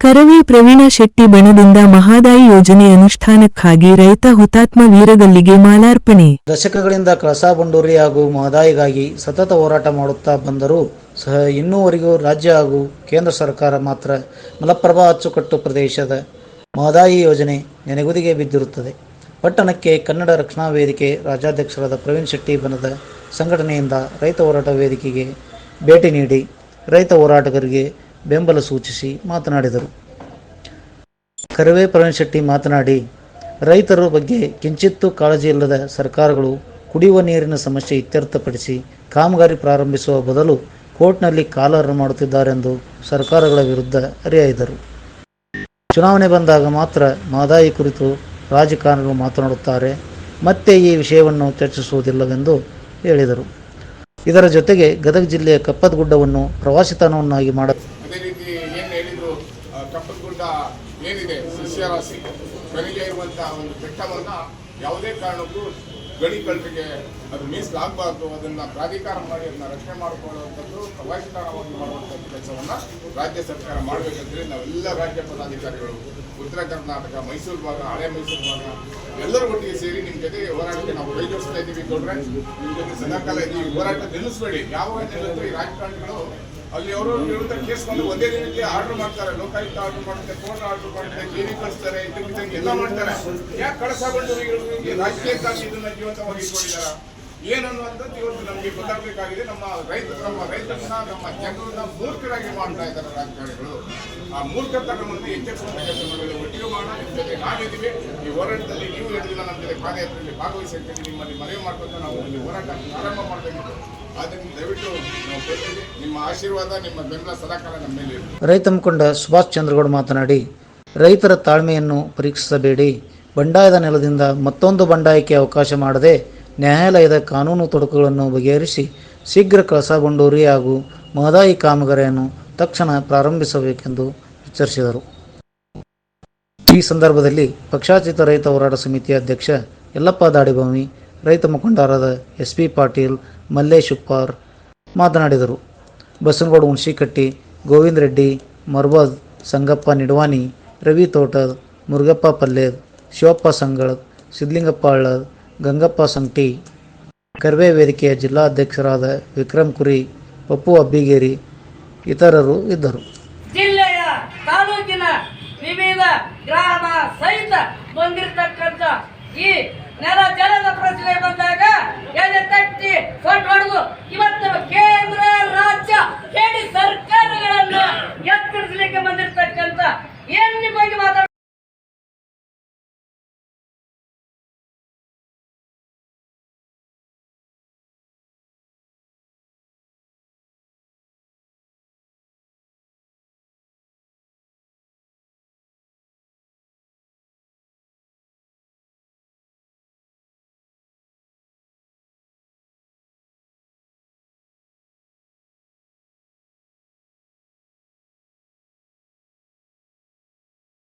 ಕರವೇ ಪ್ರವೀಣ ಶೆಟ್ಟಿ ಬಣದಿಂದ ಮಹಾದಾಯಿ ಯೋಜನೆ ಅನುಷ್ಠಾನಕ್ಕಾಗಿ ರೈತ ಹುತಾತ್ಮ ವೀರಗಲ್ಲಿಗೆ ಮಾಲಾರ್ಪಣೆ. ದಶಕಗಳಿಂದ ಕಳಸಾ ಬಂಡೂರಿ ಹಾಗೂ ಮಹದಾಯಿಗಾಗಿ ಸತತ ಹೋರಾಟ ಮಾಡುತ್ತಾ ಬಂದರೂ ಸಹ ಇನ್ನೂವರೆಗೂ ರಾಜ್ಯ ಹಾಗೂ ಕೇಂದ್ರ ಸರ್ಕಾರ ಮಾತ್ರ ಮಲಪ್ರಭಾ ಅಚ್ಚುಕಟ್ಟು ಪ್ರದೇಶದ ಮಹದಾಯಿ ಯೋಜನೆ ನೆನೆಗುದಿಗೆ ಬಿದ್ದಿರುತ್ತದೆ. ಪಟ್ಟಣಕ್ಕೆ ಕನ್ನಡ ರಕ್ಷಣಾ ವೇದಿಕೆ ರಾಜ್ಯಾಧ್ಯಕ್ಷರಾದ ಪ್ರವೀಣ್ ಶೆಟ್ಟಿ ಬಣದ ಸಂಘಟನೆಯಿಂದ ರೈತ ಹೋರಾಟ ವೇದಿಕೆಗೆ ಭೇಟಿ ನೀಡಿ ರೈತ ಹೋರಾಟಗಾರರಿಗೆ ಬೆಂಬಲ ಸೂಚಿಸಿ ಮಾತನಾಡಿದರು. ಕರವೇ ಪ್ರವೀಣ್ ಶೆಟ್ಟಿ ಮಾತನಾಡಿ ರೈತರ ಬಗ್ಗೆ ಕಿಂಚಿತ್ತೂ ಕಾಳಜಿ ಇಲ್ಲದ ಸರ್ಕಾರಗಳು ಕುಡಿಯುವ ನೀರಿನ ಸಮಸ್ಯೆ ಇತ್ಯರ್ಥಪಡಿಸಿ ಕಾಮಗಾರಿ ಪ್ರಾರಂಭಿಸುವ ಬದಲು ಕೋರ್ಟ್ನಲ್ಲಿ ಕಾಲಹರಣ ಮಾಡುತ್ತಿದ್ದಾರೆಂದು ಸರ್ಕಾರಗಳ ವಿರುದ್ಧ ಅರಿಯಾಯಿದರು. ಚುನಾವಣೆ ಬಂದಾಗ ಮಾತ್ರ ಮಾದಾಯಿ ಕುರಿತು ರಾಜಕಾರಣಿಗಳು ಮಾತನಾಡುತ್ತಾರೆ. ಮತ್ತೆ ಈ ವಿಷಯವನ್ನು ಚರ್ಚಿಸುವುದಿಲ್ಲವೆಂದು ಹೇಳಿದರು. ಇದರ ಜೊತೆಗೆ ಗದಗ ಜಿಲ್ಲೆಯ ಕಪ್ಪದಗುಡ್ಡವನ್ನು ಪ್ರವಾಸಿ ತಾಣವನ್ನಾಗಿ ಮಾಡ ಅದೇ ರೀತಿ ಏನು ಹೇಳಿದ್ರು ಆ, ಕಪ್ಪತಗುಡ್ಡ ಏನಿದೆ ಸಸ್ಯರಾಶಿ ಕಣಿಗೆ ಇರುವಂತಹ ಒಂದು ಕೆಟ್ಟವನ್ನ ಯಾವುದೇ ಕಾರಣಕ್ಕೂ ಗಣಿ ಕಳ್ಳರಿಗೆ ಅದು ಮೀಸಲಾಗಬಾರ್ದು. ಅದನ್ನ ಪ್ರಾಧಿಕಾರ ಮಾಡಿ, ಅದನ್ನ ರಕ್ಷಣೆ ಮಾಡಿಕೊಳ್ಳುವಂಥದ್ದು ಪ್ರವಾಸಿಕಾರವಾಗಿ ಮಾಡುವಂತಹ ಕೆಲಸವನ್ನ ರಾಜ್ಯ ಸರ್ಕಾರ ಮಾಡಬೇಕಂತೇಳಿ ನಾವೆಲ್ಲ ರಾಜ್ಯ ಪದಾಧಿಕಾರಿಗಳು, ಉತ್ತರ ಕರ್ನಾಟಕ, ಮೈಸೂರು ಭಾಗ, ಹಳೆ ಮೈಸೂರು ಭಾಗ, ಎಲ್ಲರ ಒಟ್ಟಿಗೆ ಸೇರಿ ನಿಮ್ಮ ಜೊತೆ ಹೋರಾಟಕ್ಕೆ ನಾವು ಕೈ ಜೋಡಿಸ್ತಾ ಇದ್ದೀವಿ ಗೌಡ್ರೆ ನಿಮ್ಮ ಜೊತೆ ಸದಾಕಾಲ ಇದ್ದೀವಿ ಹೋರಾಟ ನಿಲ್ಲಿಸಬೇಡಿ. ಯಾವ ಈ ರಾಜಕಾರಣಿಗಳು ಅಲ್ಲಿ ಅವರು ವಿರುದ್ಧ ಕೇಸ್ ಬಂದು ಒಂದೇ ದಿನಕ್ಕೆ ಆರ್ಡರ್ ಮಾಡ್ತಾರೆ, ಲೋಕಾಯುಕ್ತ ಆರ್ಡರ್ ಮಾಡ್ತಾರೆ ಕೋರ್ಟ್ ಆರ್ಡರ್ ಮಾಡ್ತಾರೆ ಕ್ಲಿನಿಕ್ ಕಳಿಸ್ತಾರೆ ಎಲ್ಲ ಮಾಡ್ತಾರೆ. ಯಾಕೆ ಕಳಸಗೊಂಡು ರಾಜಕೀಯಕ್ಕಾಗಿ ಇದನ್ನ ಜೀವಂತವಾಗಿ ಇಟ್ಕೊಂಡಿದ್ದಾರೆ ಏನನ್ನುವಂಥದ್ದು ಇವತ್ತು ನಮಗೆ ಗೊತ್ತಾಗಬೇಕಾಗಿದೆ. ನಮ್ಮ ರೈತ, ನಮ್ಮ ರೈತರನ್ನ, ನಮ್ಮ ಜನರನ್ನ ಮೂರ್ಖರಾಗಿ ಮಾಡ್ತಾ ಇದ್ದಾರೆ ರಾಜಕಾರಣಿಗಳು. ಆ ಮೂರ್ಖತನವನ್ನು ಎಚ್ಚರಿಸುವಂತ ಕೆಲಸ ಮಾಡಬೇಕು ಒಟ್ಟಿಗೆ ಮಾಡೋಣ. ನಾವಿದ್ದೀವಿ ಈ ಹೋರಾಟದಲ್ಲಿ ನೀವು ಹೇಳಿಲ್ಲ ನಮ್ಮ ಜೊತೆ ಪಾದಯಾತ್ರೆಯಲ್ಲಿ ಭಾಗವಹಿಸಿ ನಿಮ್ಮಲ್ಲಿ ಮನವಿ ಮಾಡ್ಕೊಂಡು ನಾವು ಇಲ್ಲಿ ಹೋರಾಟ ಪ್ರಾರಂಭ ಮಾಡಬೇಕಿತ್ತು. ರೈತ ಮುಖಂಡ ಸುಭಾಷ್ ಚಂದ್ರಗೌಡ ಮಾತನಾಡಿ, ರೈತರ ತಾಳ್ಮೆಯನ್ನು ಪರೀಕ್ಷಿಸಬೇಡಿ. ಬಂಡಾಯದ ನೆಲದಿಂದ ಮತ್ತೊಂದು ಬಂಡಾಯಕ್ಕೆ ಅವಕಾಶ ಮಾಡದೆ ನ್ಯಾಯಾಲಯದ ಕಾನೂನು ತೊಡಕುಗಳನ್ನು ಬಗೆಹರಿಸಿ ಶೀಘ್ರ ಕಳಸಾ ಬಂಡೂರಿ ಹಾಗೂ ಮಹದಾಯಿ ಕಾಮಗಾರಿಯನ್ನು ತಕ್ಷಣ ಪ್ರಾರಂಭಿಸಬೇಕೆಂದು ಎಚ್ಚರಿಸಿದರು. ಈ ಸಂದರ್ಭದಲ್ಲಿ ಪಕ್ಷಾತೀತ ರೈತ ಹೋರಾಟ ಸಮಿತಿಯ ಅಧ್ಯಕ್ಷ ಯಲ್ಲಪ್ಪ ದಾಡಿಭೂಮಿ ರೈತ ಮುಖಂಡರಾದ ಎಸ್ ಪಿ ಪಾಟೀಲ್ ಮಲ್ಲೇಶ್ ಉಪ್ಪಾರ್ ಮಾತನಾಡಿದರು. ಬಸನಗೌಡ ಹುಣಸಿಕಟ್ಟಿ, ಗೋವಿಂದ ರೆಡ್ಡಿ ಮರ್ಬದ್ ಸಂಗಪ್ಪ ನಿಡ್ವಾನಿ ರವಿ ತೋಟದ್ ಮುರುಗಪ್ಪ ಪಲ್ಲೇದ್ ಶಿವಪ್ಪ ಸಂಗಳದ್ ಸಿದ್ಲಿಂಗಪ್ಪ ಹಳ್ಳದ್, ಗಂಗಪ್ಪ ಸಂಗಟಿ ಕರ್ವೆ ವೇದಿಕೆಯ ಜಿಲ್ಲಾಧ್ಯಕ್ಷರಾದ ವಿಕ್ರಮ್ ಕುರಿ, ಪಪ್ಪು ಅಬ್ಬಿಗೇರಿ ಇತರರು ಇದ್ದರು. ಜಿಲ್ಲೆಯ ತಾಲೂಕಿನ ವಿವಿಧ ಗ್ರಾಮ ಸಹಿತ ಬಂದಿರತಕ್ಕಂಥ ಈ నేర జనన ప్రజలే